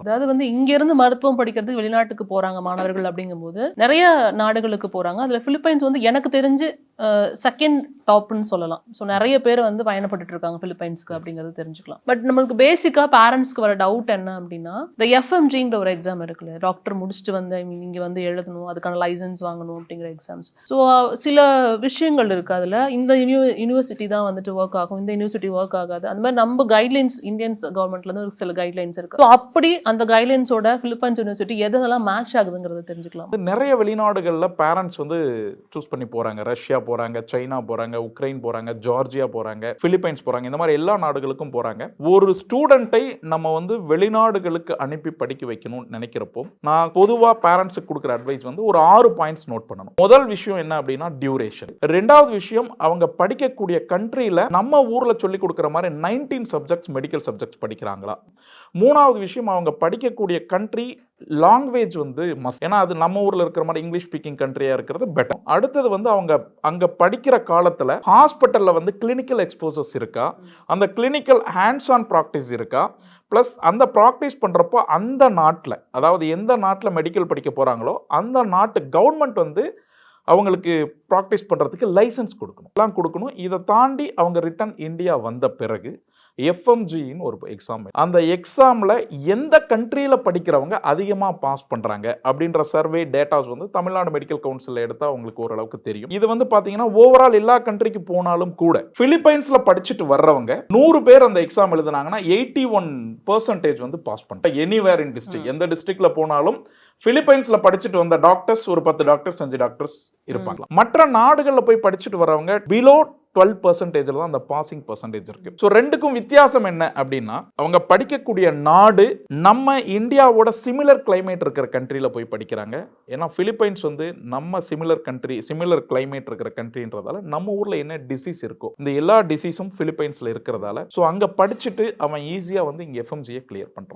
அதாவது வந்து இங்கேருந்து மருத்துவம் படிக்கிறதுக்கு வெளிநாட்டுக்கு போறாங்க மாணவர்கள் அப்படிங்கும்போது நிறைய நாடுகளுக்கு போறாங்க. அதுல பிலிப்பைன்ஸ் வந்து எனக்கு தெரிஞ்சு செகண்ட் டாப்னு சொல்லலாம். ஸோ நிறைய பேர் வந்து பயணப்பட்டுட்டு இருக்காங்க பிலிப்பைன்ஸ்க்கு அப்படிங்கிறது தெரிஞ்சுக்கலாம். பட் நம்மளுக்கு பேசிக்கா பேரண்ட்ஸ்க்கு வர டவுட் என்ன அப்படின்னா இந்த எஃப்எம்ஜின்ற ஒரு எக்ஸாம் இருக்குல்ல. டாக்டர் முடிச்சுட்டு வந்து ஐ மீன் இங்க வந்து எழுதணும் அதுக்கான லைசன்ஸ் வாங்கணும் அப்படிங்கிற எக்ஸாம்ஸ் ஸோ சில விஷயங்கள் இருக்கு அதுல. இந்த யூனிவ யூனிவர்சிட்டி தான் வந்துட்டு ஒர்க் ஆகும். இந்த யூனிவர்சிட்டி ஒர்க் ஆகாது. அந்த மாதிரி நம்ம கைட்லைன்ஸ் இந்தியன்ஸ் கவர்மெண்ட்ல இருந்து ஒரு சில கைட்லைன்ஸ் இருக்கு. ஸோ அப்படி அந்த கைட்லைன்ஸோட பிலிப்பைன்ஸ் யூனிவர்சிட்டி எதெல்லாம் மேட்ச் ஆகுதுங்கிறத தெரிஞ்சுக்கலாம். நிறைய வெளிநாடுகளில் பேரண்ட்ஸ் வந்து சூஸ் பண்ணி போகிறாங்க ரஷ்யா போகிறாங்க சைனா போகிறாங்க உக்ரைன் போகிறாங்க ஜார்ஜியா போகிறாங்க பிலிப்பைன்ஸ் போகிறாங்க இந்த மாதிரி எல்லா நாடுகளுக்கும் போகிறாங்க ஒரு ஸ்டூடெண்ட்டை நம்ம வந்து வெளிநாடுகளுக்கு அனுப்பி படிக்க வைக்கணும்னு நினைக்கிறப்போ நான் பொதுவாக பேரண்ட்ஸுக்கு கொடுக்குற அட்வைஸ் வந்து ஒரு ஆறு பாயிண்ட்ஸ் நோட் பண்ணணும். முதல் விஷயம் என்ன அப்படின்னா டியூரேஷன் ரெண்டாவது விஷயம் அவங்க படிக்கக்கூடிய கண்ட்ரியில் நம்ம ஊரில் சொல்லி கொடுக்குற மாதிரி நைன்டீன் சப்ஜெக்ட்ஸ் மெடிக்கல் சப்ஜெக்ட்ஸ் படிக்கிறாங்களா? மூணாவது விஷயம் அவங்க படிக்கக்கூடிய கண்ட்ரி லாங்குவேஜ் வந்து மஸ்ட் ஏன்னா அது நம்ம ஊரில் இருக்கிற மாதிரி இங்கிலீஷ் ஸ்பீக்கிங் கண்ட்ரியாக இருக்கிறது பெட்டர் அடுத்தது வந்து அவங்க அங்கே படிக்கிற காலத்தில் ஹாஸ்பிட்டலில் வந்து கிளினிக்கல் எக்ஸ்போசர்ஸ் இருக்கா? அந்த கிளினிக்கல் ஹேண்ட்ஸ் ஆன் ப்ராக்டிஸ் இருக்கா? ப்ளஸ் அந்த ப்ராக்டிஸ் பண்ணுறப்போ அந்த நாட்டில் அதாவது எந்த நாட்டில் மெடிக்கல் படிக்க போகிறாங்களோ அந்த நாட்டு கவர்மெண்ட் வந்து அவங்களுக்கு ப்ராக்டிஸ் பண்ணுறதுக்கு லைசன்ஸ் கொடுக்கணும். எல்லாம் கொடுக்கணும். இதை தாண்டி அவங்க ரிட்டன் இந்தியா வந்த பிறகு எஃப்எம்ஜின்னு ஒரு எக்ஸாம் அந்த எக்ஸாமில் எந்த கண்ட்ரியில் படிக்கிறவங்க அதிகமாக பாஸ் பண்ணுறாங்க அப்படின்ற சர்வே டேட்டாஸ் வந்து தமிழ்நாடு மெடிக்கல் கவுன்சிலில் எடுத்தால் அவங்களுக்கு ஓரளவுக்கு தெரியும். இது வந்து பார்த்தீங்கன்னா ஓவரால் எல்லா கண்ட்ரிக்கு போனாலும் கூட பிலிப்பைன்ஸில் படிச்சுட்டு வர்றவங்க நூறு பேர் அந்த எக்ஸாம் எழுதுனாங்கன்னா எயிட்டி ஒன் பர்சன்டேஜ் வந்து பாஸ் பண்ணிட்டாங்க எனிவேர் இன் டிஸ்ட்ரிக்ட் எந்த டிஸ்ட்ரிக்ட்ல போனாலும் பிலிப்பைன்ஸ்ல படிச்சுட்டு வந்த டாக்டர்ஸ் ஒரு பத்து டாக்டர்ஸ் அஞ்சு டாக்டர்ஸ் இருப்பாங்க. மற்ற நாடுகளில் போய் படிச்சுட்டு வரவங்க பிலோ டுவெல் பர்சன்டேஜில் தான் அந்த பாசிங் பர்சன்டேஜ் இருக்கு. ஸோ ரெண்டுக்கும் வித்தியாசம் என்ன அப்படின்னா அவங்க படிக்கக்கூடிய நாடு நம்ம இந்தியாவோட சிமிலர் கிளைமேட் இருக்கிற கண்ட்ரியில் போய் படிக்கிறாங்க. ஏன்னா பிலிப்பைன்ஸ் வந்து நம்ம சிமிலர் கண்ட்ரி சிமிலர் கிளைமேட் இருக்கிற கண்ட்ரின்றதால நம்ம ஊரில் என்ன டிசீஸ் இருக்கோ இந்த எல்லா டிசீஸும் பிலிப்பைன்ஸில் இருக்கிறதால. ஸோ அங்கே படிச்சுட்டு அவன் ஈஸியாக வந்து இங்கே எஃப்எம்ஜியை கிளியர் பண்ணுறான்